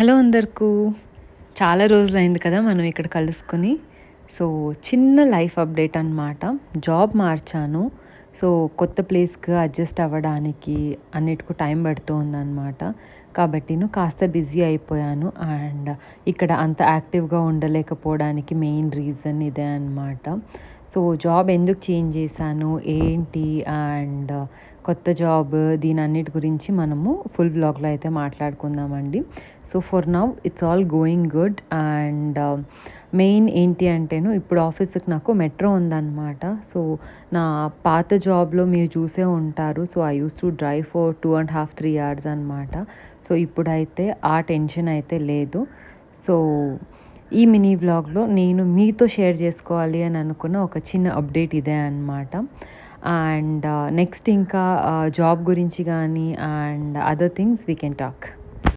Hello అందరికీ. చాలా రోజులైంది కదా మనం ఇక్కడ కలుసుకొని. సో చిన్న లైఫ్ అప్డేట్ అనమాట జాబ్ మార్చాను. సో కొత్త ప్లేస్కి అడ్జస్ట్ అవ్వడానికి అన్నిటికీ టైం పడుతుందన్నమాట. కాబట్టి నేను కాస్త బిజీ అయిపోయాను. అండ్ ఇక్కడ అంత యాక్టివ్గా ఉండలేకపోవడానికి మెయిన్ రీజన్ ఇదే అనమాట సో జాబ్ ఎందుకు చేంజ్ చేశాను? ఏంటి? అండ్ కొత్త జాబ్ దీని అన్నిటి గురించి మనము ఫుల్ బ్లాగ్లో అయితే మాట్లాడుకుందామండి. So for now it's all going good. And main ఏంటి అంటేను ఇప్పుడు ఆఫీస్కి నాకు మెట్రో ఉందన్నమాట. సో నా పాత జాబ్లో మీరు చూసే ఉంటారు. So I use to drive for two and half three hours అనమాట సో ఇప్పుడైతే ఆ టెన్షన్ అయితే లేదు. సో ఈ మినీ వ్లాగ్లో నేను మీతో షేర్ చేసుకోవాలి అని అనుకున్న ఒక చిన్న అప్డేట్ ఇదే అనమాట అండ్ uh, నెక్స్ట్ ఇంకా uh, జాబ్ గురించి కానీ and other things we can talk